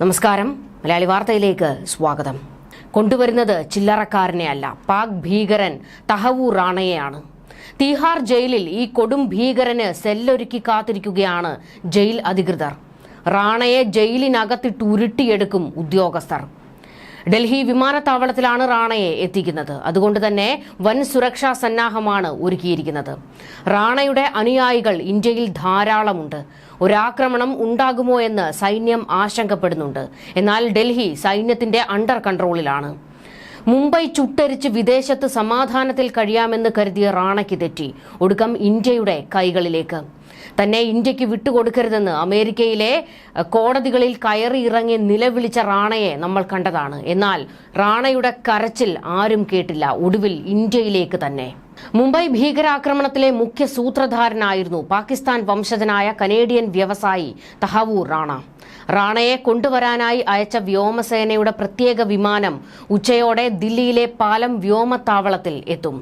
നമസ്കാരം. മലയാളി വാർത്തയിലേക്ക് സ്വാഗതം. കൊണ്ടുവരുന്നത് ചില്ലറക്കാരനെ അല്ല പാക് ഭീകരൻ തഹവൂർ റാണയെയാണ്. തീഹാർ ജയിലിൽ ഈ കൊടും ഭീകരന് സെല്ലൊരുക്കി കാത്തിരിക്കുകയാണ് ജയിൽ അധികൃതർ. റാണയെ ജയിലിനകത്തിട്ട് ഉരുട്ടിയെടുക്കും ഉദ്യോഗസ്ഥർ. ഡൽഹി വിമാനത്താവളത്തിലാണ് റാണയെ എത്തിക്കുന്നത്. അതുകൊണ്ട് തന്നെ വൻ സുരക്ഷാ സന്നാഹമാണ് ഒരുക്കിയിരിക്കുന്നത്. റാണയുടെ അനുയായികൾ ഇന്ത്യയിൽ ധാരാളമുണ്ട്. ഒരാക്രമണം ഉണ്ടാകുമോ എന്ന് സൈന്യം ആശങ്കപ്പെടുന്നുണ്ട്. എന്നാൽ ഡൽഹി സൈന്യത്തിന്റെ അണ്ടർ കൺട്രോളിലാണ്. മുംബൈ ചുട്ടരിച്ച് വിദേശത്ത് സമാധാനത്തിൽ കഴിയാമെന്ന് കരുതിയ റാണയ്ക്ക് തെറ്റി. ഒടുക്കം ഇന്ത്യയുടെ കൈകളിലേക്ക്. തന്നെ ഇന്ത്യയ്ക്ക് വിട്ടുകൊടുക്കരുതെന്ന് അമേരിക്കയിലെ കോടതികളിൽ കയറി ഇറങ്ങി നിലവിളിച്ച റാണയെ നമ്മൾ കണ്ടതാണ്. എന്നാൽ റാണയുടെ കരച്ചിൽ ആരും കേട്ടില്ല. ഒടുവിൽ ഇന്ത്യയിലേക്ക് തന്നെ. മുംബൈ ഭീകരാക്രമണത്തിലെ മുഖ്യ സൂത്രധാരനായിരുന്നു പാകിസ്ഥാൻ വംശജനായ കനേഡിയൻ വ്യവസായി തഹവൂർ റാണ. റാണയെ കൊണ്ടുവരാനായി അയച്ച വ്യോമസേനയുടെ പ്രത്യേക വിമാനം ഉച്ചയോടെ ദില്ലിയിലെ പാലം വ്യോമത്താവളത്തിൽ എത്തും.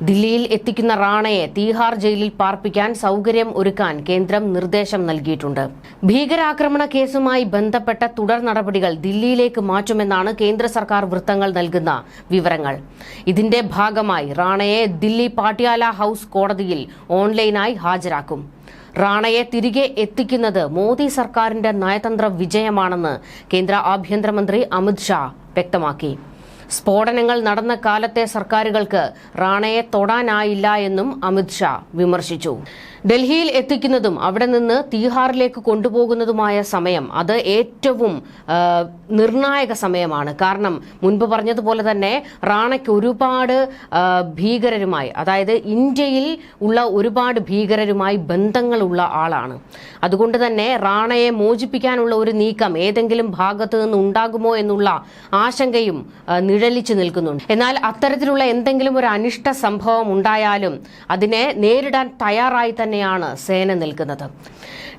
ദില്ലിയിൽ എത്തിക്കുന്ന റാണയെ തീഹാർ ജയിലിൽ പാർപ്പിക്കാൻ സൗകര്യം ഒരുക്കാൻ കേന്ദ്രം നിർദ്ദേശം നൽകിയിട്ടുണ്ട്. ഭീകരാക്രമണ കേസുമായി ബന്ധപ്പെട്ട തുടർ നടപടികൾ ദില്ലിയിലേക്ക് മാറ്റുമെന്നാണ് കേന്ദ്ര സർക്കാർ വൃത്തങ്ങൾ നൽകുന്ന വിവരങ്ങൾ. ഇതിന്റെ ഭാഗമായി റാണയെ ദില്ലി പാട്യാല ഹൌസ് കോടതിയിൽ ഓൺലൈനായി ഹാജരാക്കും. റാണയെ തിരികെ എത്തിക്കുന്നത് മോദി സർക്കാരിന്റെ നയതന്ത്ര വിജയമാണെന്ന് കേന്ദ്ര ആഭ്യന്തരമന്ത്രി അമിത് ഷാ വ്യക്തമാക്കി. സ്ഫോടനങ്ങൾ നടന്ന കാലത്തെ സർക്കാരുകൾക്ക് റാണയെ തൊടാനായില്ല എന്നും അമിത്ഷാ വിമർശിച്ചു. ഡൽഹിയിൽ എത്തിക്കുന്നതും അവിടെ നിന്ന് തീഹാറിലേക്ക് കൊണ്ടുപോകുന്നതുമായ സമയം അത് ഏറ്റവും നിർണായക സമയമാണ്. കാരണം മുൻപ് പറഞ്ഞതുപോലെ തന്നെ റാണയ്ക്ക് ഒരുപാട് ഭീകരരുമായി അതായത് ഇന്ത്യയിൽ ഉള്ള ഒരുപാട് ഭീകരരുമായി ബന്ധങ്ങളുള്ള ആളാണ്. അതുകൊണ്ട് തന്നെ റാണയെ മോചിപ്പിക്കാനുള്ള ഒരു നീക്കം ഏതെങ്കിലും ഭാഗത്തു നിന്ന് ഉണ്ടാകുമോ എന്നുള്ള ആശങ്കയും നിഴലിച്ചു നിൽക്കുന്നുണ്ട്. എന്നാൽ അത്തരത്തിലുള്ള എന്തെങ്കിലും ഒരു അനിഷ്ട സംഭവം ഉണ്ടായാലും അതിനെ നേരിടാൻ തയ്യാറായി തന്നെയാണ് സേന നിൽക്കുന്നത്.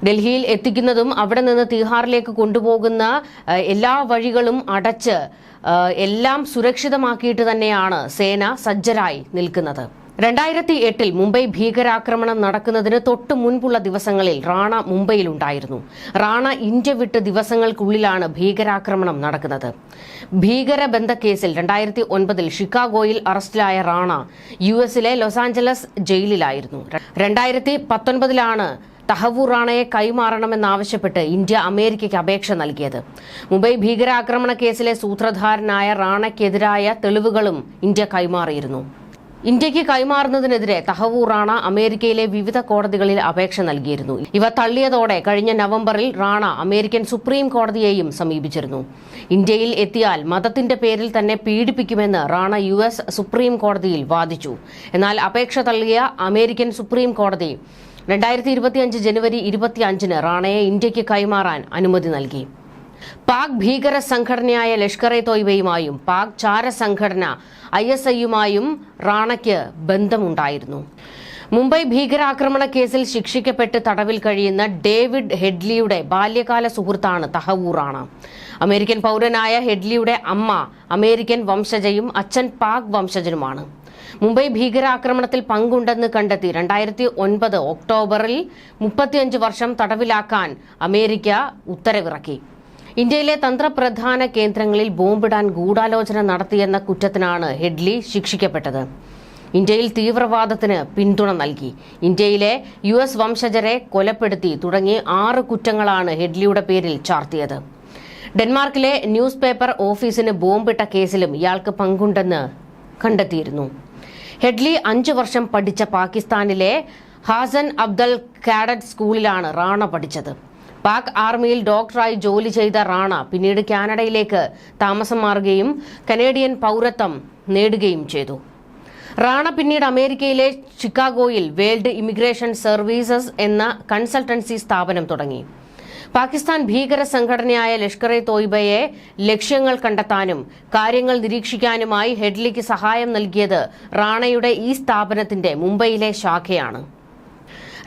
ഡൽഹിയിൽ എത്തിക്കുന്നതും അവിടെ നിന്ന് തീഹാറിലേക്ക് കൊണ്ടുപോകുന്ന എല്ലാ വഴികളും അടച്ച് എല്ലാം സുരക്ഷിതമാക്കിയിട്ട് തന്നെയാണ് സേന സജ്ജരായി നിൽക്കുന്നത്. രണ്ടായിരത്തി എട്ടിൽ മുംബൈ ഭീകരാക്രമണം നടക്കുന്നതിന് തൊട്ടു മുൻപുള്ള ദിവസങ്ങളിൽ റാണ മുംബൈയിലുണ്ടായിരുന്നു. റാണ ഇന്ത്യ വിട്ട് ദിവസങ്ങൾക്കുള്ളിലാണ് ഭീകരാക്രമണം നടക്കുന്നത്. ഭീകരബന്ധ കേസിൽ രണ്ടായിരത്തി ഒൻപതിൽ ഷിക്കാഗോയിൽ അറസ്റ്റിലായ റാണ യു എസിലെ ലോസ് ആഞ്ചലസ് ജയിലിലായിരുന്നു. രണ്ടായിരത്തി പത്തൊൻപതിലാണ് തഹവൂർ റാണയെ കൈമാറണമെന്നാവശ്യപ്പെട്ട് ഇന്ത്യ അമേരിക്കയ്ക്ക് അപേക്ഷ നൽകിയത്. മുംബൈ ഭീകരാക്രമണ കേസിലെ സൂത്രധാരനായ റാണയ്ക്കെതിരായ തെളിവുകളും ഇന്ത്യ കൈമാറിയിരുന്നു. ഇന്ത്യയ്ക്ക് കൈമാറുന്നതിനെതിരെ തഹവൂർ റാണ അമേരിക്കയിലെ വിവിധ കോടതികളിൽ അപേക്ഷ നൽകിയിരുന്നു. ഇവ തള്ളിയതോടെ കഴിഞ്ഞ നവംബറിൽ റാണ അമേരിക്കൻ സുപ്രീം കോടതിയെയും സമീപിച്ചിരുന്നു. ഇന്ത്യയിൽ എത്തിയാൽ മതത്തിന്റെ പേരിൽ തന്നെ പീഡിപ്പിക്കുമെന്ന് റാണ യു എസ് സുപ്രീം കോടതിയിൽ വാദിച്ചു. എന്നാൽ അപേക്ഷ തള്ളിയ അമേരിക്കൻ സുപ്രീം കോടതി രണ്ടായിരത്തി ഇരുപത്തിയഞ്ച് ജനുവരി ഇരുപത്തിയഞ്ചിന് റാണയെ ഇന്ത്യയ്ക്ക് കൈമാറാൻ അനുമതി നൽകി. പാക് ഭീകര സംഘടനയായ ലഷ്കർ എ തോയ്ബയുമായും പാക് ചാര സംഘടന ഐ എസ് ഐയുമായും റാണയ്ക്ക് ബന്ധമുണ്ടായിരുന്നു. മുംബൈ ഭീകരാക്രമണ കേസിൽ ശിക്ഷിക്കപ്പെട്ട് തടവിൽ കഴിയുന്ന ഡേവിഡ് ഹെഡ്ലിയുടെ ബാല്യകാല സുഹൃത്താണ് തഹവൂർ റാണ അമേരിക്കൻ പൗരനായ ഹെഡ്ലിയുടെ അമ്മ അമേരിക്കൻ വംശജയും അച്ഛൻ പാക് വംശജനുമാണ്. മുംബൈ ഭീകരാക്രമണത്തിൽ പങ്കുണ്ടെന്ന് കണ്ടെത്തി രണ്ടായിരത്തി ഒൻപത് ഒക്ടോബറിൽ മുപ്പത്തിയഞ്ച് വർഷം തടവിലാക്കാൻ അമേരിക്ക ഉത്തരവിറക്കി. ഇന്ത്യയിലെ തന്ത്രപ്രധാന കേന്ദ്രങ്ങളിൽ ബോംബിടാൻ ഗൂഢാലോചന നടത്തിയെന്ന കുറ്റത്തിനാണ് ഹെഡ്ലി ശിക്ഷിക്കപ്പെട്ടത്. ഇന്ത്യയിൽ തീവ്രവാദത്തിന് പിന്തുണ നൽകി. ഇന്ത്യയിലെ യു എസ് വംശജരെ കൊലപ്പെടുത്തി തുടങ്ങി ആറ് കുറ്റങ്ങളാണ് ഹെഡ്ലിയുടെ പേരിൽ ചാർത്തിയത്. ഡെൻമാർക്കിലെ ന്യൂസ് പേപ്പർ ഓഫീസിന് ബോംബിട്ട കേസിലും ഇയാൾക്ക് പങ്കുണ്ടെന്ന് കണ്ടെത്തിയിരുന്നു. ഹെഡ്ലി അഞ്ചു വർഷം പഠിച്ച പാകിസ്ഥാനിലെ ഹാസൻ അബ്ദൽ കാഡറ്റ് സ്കൂളിലാണ് റാണ പഠിച്ചത്. പാക് ആർമിയിൽ ഡോക്ടറായി ജോലി ചെയ്ത റാണ പിന്നീട് കാനഡയിലേക്ക് താമസം മാറുകയും കനേഡിയൻ പൗരത്വം നേടുകയും ചെയ്തു. റാണ പിന്നീട് അമേരിക്കയിലെ ചിക്കാഗോയിൽ വേൾഡ് ഇമിഗ്രേഷൻ സർവീസസ് എന്ന കൺസൾട്ടൻസി സ്ഥാപനം തുടങ്ങി. പാകിസ്ഥാൻ ഭീകര സംഘടനയായ ലഷ്കർ എ തോയ്ബയെ ലക്ഷ്യങ്ങൾ കണ്ടെത്താനും കാര്യങ്ങൾ നിരീക്ഷിക്കാനുമായി ഹെഡ്ലിക്ക് സഹായം നൽകിയത് റാണയുടെ ഈ സ്ഥാപനത്തിന്റെ മുംബൈയിലെ ശാഖയാണ്.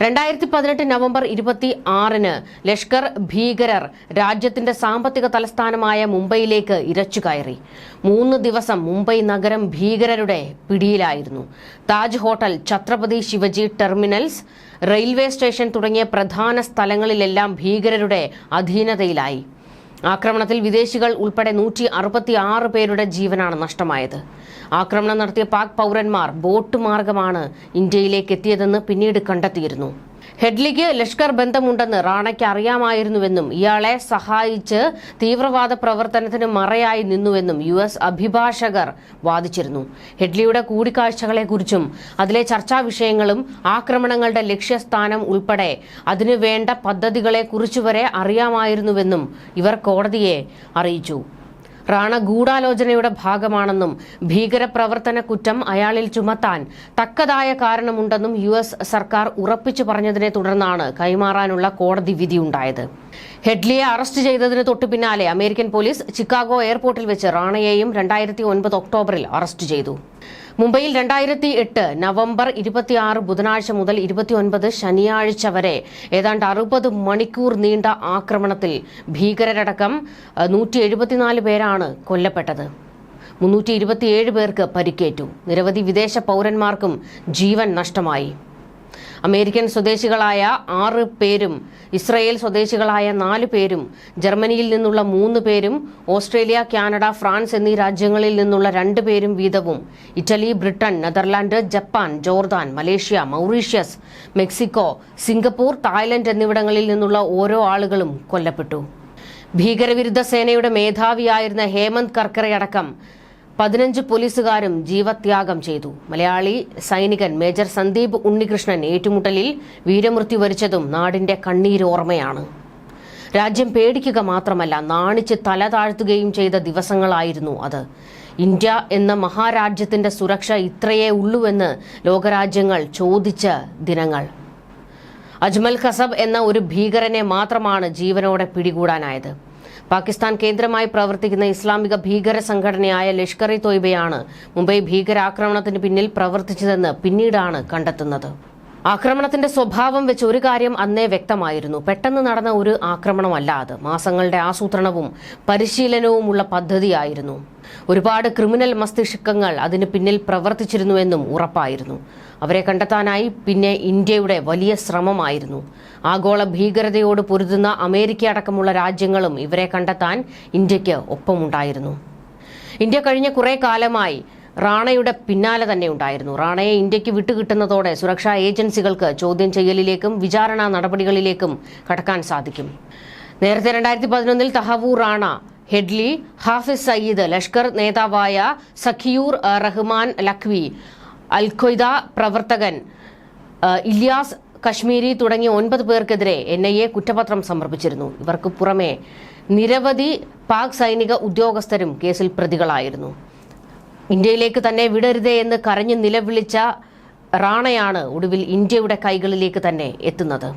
രണ്ടായിരത്തി പതിനെട്ട് നവംബർ ഇരുപത്തി ആറിന് ലഷ്കർ ഭീകരർ രാജ്യത്തിന്റെ സാമ്പത്തിക തലസ്ഥാനമായ മുംബൈയിലേക്ക് ഇരച്ചു കയറി. മൂന്ന് ദിവസം മുംബൈ നഗരം ഭീകരരുടെ പിടിയിലായിരുന്നു. Taj hotel Chhatrapati Shivaji terminals railway station തുടങ്ങിയ പ്രധാന സ്ഥലങ്ങളിലെല്ലാം ഭീകരരുടെ അധീനതയിലായി. ആക്രമണത്തിൽ വിദേശികൾ ഉൾപ്പെടെ നൂറ്റി അറുപത്തി ആറ് പേരുടെ ജീവനാണ് നഷ്ടമായത്. ആക്രമണം നടത്തിയ പാക് പൗരന്മാർ ബോട്ട് മാർഗമാണ് ഇന്ത്യയിലേക്ക് എത്തിയതെന്ന് പിന്നീട് കണ്ടെത്തിയിരുന്നു. ഹെഡ്ലിക്ക് ലഷ്കർ ബന്ധമുണ്ടെന്ന് റാണയ്ക്ക് അറിയാമായിരുന്നുവെന്നും ഇയാളെ സഹായിച്ച് തീവ്രവാദ പ്രവർത്തനത്തിന് മറയായി നിന്നുവെന്നും യു എസ് അഭിഭാഷകർ വാദിച്ചിരുന്നു. ഹെഡ്ലിയുടെ കൂടിക്കാഴ്ചകളെക്കുറിച്ചും അതിലെ ചർച്ചാ വിഷയങ്ങളും ആക്രമണങ്ങളുടെ ലക്ഷ്യസ്ഥാനം ഉൾപ്പെടെ അതിനുവേണ്ട പദ്ധതികളെക്കുറിച്ച് വരെ അറിയാമായിരുന്നുവെന്നും ഇവർ കോടതിയെ അറിയിച്ചു. റാണ ഗൂഢാലോചനയുടെ ഭാഗമാണെന്നും ഭീകരപ്രവർത്തന കുറ്റം അയാളിൽ ചുമത്താൻ തക്കതായ കാരണമുണ്ടെന്നും യു എസ് സർക്കാർ ഉറപ്പിച്ചു പറഞ്ഞതിനെ തുടർന്നാണ് കൈമാറാനുള്ള കോടതി വിധിയുണ്ടായത് ഹെഡ്ലിയെ അറസ്റ്റ് ചെയ്തതിന് തൊട്ടു പിന്നാലെ അമേരിക്കൻ പോലീസ് ചിക്കാഗോ എയർപോർട്ടിൽ വെച്ച് റാണയെയും രണ്ടായിരത്തി ഒൻപത് ഒക്ടോബറിൽ അറസ്റ്റ് ചെയ്തു. മുംബൈയിൽ രണ്ടായിരത്തി എട്ട് നവംബർ ഇരുപത്തിയാറ് ബുധനാഴ്ച മുതൽ ഇരുപത്തിയൊൻപത് ശനിയാഴ്ച വരെ ഏതാണ്ട് അറുപത് മണിക്കൂർ നീണ്ട ആക്രമണത്തിൽ ഭീകരരടക്കം നൂറ്റി എഴുപത്തിനാല് പേരാണ് കൊല്ലപ്പെട്ടത്. മുന്നൂറ്റി ഇരുപത്തിയേഴ് പേർക്ക് പരിക്കേറ്റു. നിരവധി വിദേശ പൗരന്മാർക്കും ജീവൻ നഷ്ടമായി. അമേരിക്കൻ സ്വദേശികളായ ആറ് പേരും ഇസ്രയേൽ സ്വദേശികളായ നാല് പേരും ജർമ്മനിയിൽ നിന്നുള്ള മൂന്ന് പേരും ഓസ്ട്രേലിയ കാനഡ ഫ്രാൻസ് എന്നീ രാജ്യങ്ങളിൽ നിന്നുള്ള രണ്ട് പേരും വീതവും. Italy Britain Netherland Japan Jordan Malaysia Mauritius Mexico Singapore Thailand എന്നിവിടങ്ങളിൽ നിന്നുള്ള ഓരോ ആളുകളും കൊല്ലപ്പെട്ടു. ഭീകരവിരുദ്ധ സേനയുടെ മേധാവിയായിരുന്ന ഹേമന്ത് കർക്കറയടക്കം പതിനഞ്ച് പോലീസുകാരും ജീവത്യാഗം ചെയ്തു. മലയാളി സൈനികൻ മേജർ സന്ദീപ് ഉണ്ണികൃഷ്ണൻ ഏറ്റുമുട്ടലിൽ വീരമൃത്യു വരിച്ചതും നാടിന്റെ കണ്ണീരോർമ്മയാണ് രാജ്യം പേടിക്കുക മാത്രമല്ല നാണിച്ച് തല താഴ്ത്തുകയും ചെയ്ത ദിവസങ്ങളായിരുന്നു അത്. ഇന്ത്യ എന്ന മഹാരാജ്യത്തിന്റെ സുരക്ഷ ഇത്രയേ ഉള്ളൂവെന്ന് ലോകരാജ്യങ്ങൾ ചോദിച്ച ദിനങ്ങൾ. അജ്മൽ ഖസബ് എന്ന ഒരു ഭീകരനെ മാത്രമാണ് ജീവനോടെ പിടികൂടാനായത്. പാകിസ്ഥാൻ കേന്ദ്രമായി പ്രവർത്തിക്കുന്ന ഇസ്ലാമിക ഭീകര സംഘടനയായ ലഷ്കർ ഇ തോയ്ബയാണ് മുംബൈ ഭീകരാക്രമണത്തിന് പിന്നിൽ പ്രവർത്തിച്ചതെന്ന് പിന്നീടാണ് കണ്ടെത്തുന്നത്. ആക്രമണത്തിന്റെ സ്വഭാവം വെച്ച് ഒരു കാര്യം അന്നേ വ്യക്തമായിരുന്നു. പെട്ടെന്ന് നടന്ന ഒരു ആക്രമണമല്ല അത്. മാസങ്ങളുടെ ആസൂത്രണവും പരിശീലനവുമുള്ള പദ്ധതിയായിരുന്നു. ഒരുപാട് ക്രിമിനൽ മസ്തിഷ്കങ്ങൾ അതിന് പിന്നിൽ പ്രവർത്തിച്ചിരുന്നുവെന്നും ഉറപ്പായിരുന്നു. അവരെ കണ്ടെത്താനായി പിന്നെ ഇന്ത്യയുടെ വലിയ ശ്രമമായിരുന്നു. ആഗോള ഭീകരതയോട് പൊരുതുന്ന അമേരിക്ക അടക്കമുള്ള രാജ്യങ്ങളും ഇവരെ കണ്ടെത്താൻ ഇന്ത്യയ്ക്ക് ഒപ്പമുണ്ടായിരുന്നു. ഇന്ത്യ കഴിഞ്ഞ കുറേ കാലമായി റാണയുടെ പിന്നാലെ തന്നെ ഉണ്ടായിരുന്നു. റാണയെ ഇന്ത്യയ്ക്ക് വിട്ടുകിട്ടുന്നതോടെ സുരക്ഷാ ഏജൻസികൾക്ക് ചോദ്യം ചെയ്യലിലേക്കും വിചാരണ നടപടികളിലേക്കും കടക്കാൻ സാധിക്കും. നേരത്തെ രണ്ടായിരത്തി പതിനൊന്നിൽ തഹവൂർ റാണ ഹെഡ്ലി ഹാഫിസ് സയ്യിദ് ലഷ്കർ നേതാവായ സഖിയൂർ റഹ്മാൻ ലഖ്വി അൽഖ്വയ്ദ പ്രവർത്തകൻ ഇല്യാസ് കശ്മീരി തുടങ്ങിയ ഒൻപത് പേർക്കെതിരെ എൻ ഐ എ കുറ്റപത്രം സമർപ്പിച്ചിരുന്നു. ഇവർക്ക് പുറമെ നിരവധി പാക് സൈനിക ഉദ്യോഗസ്ഥരും കേസിൽ പ്രതികളായിരുന്നു. ഇന്ത്യയിലേക്ക് തന്നെ വിടരുതേ എന്ന് കരഞ്ഞു നിലവിളിച്ച റാണയാണ് ഒടുവിൽ ഇന്ത്യയുടെ കൈകളിലേക്ക് തന്നെ എത്തുന്നത്.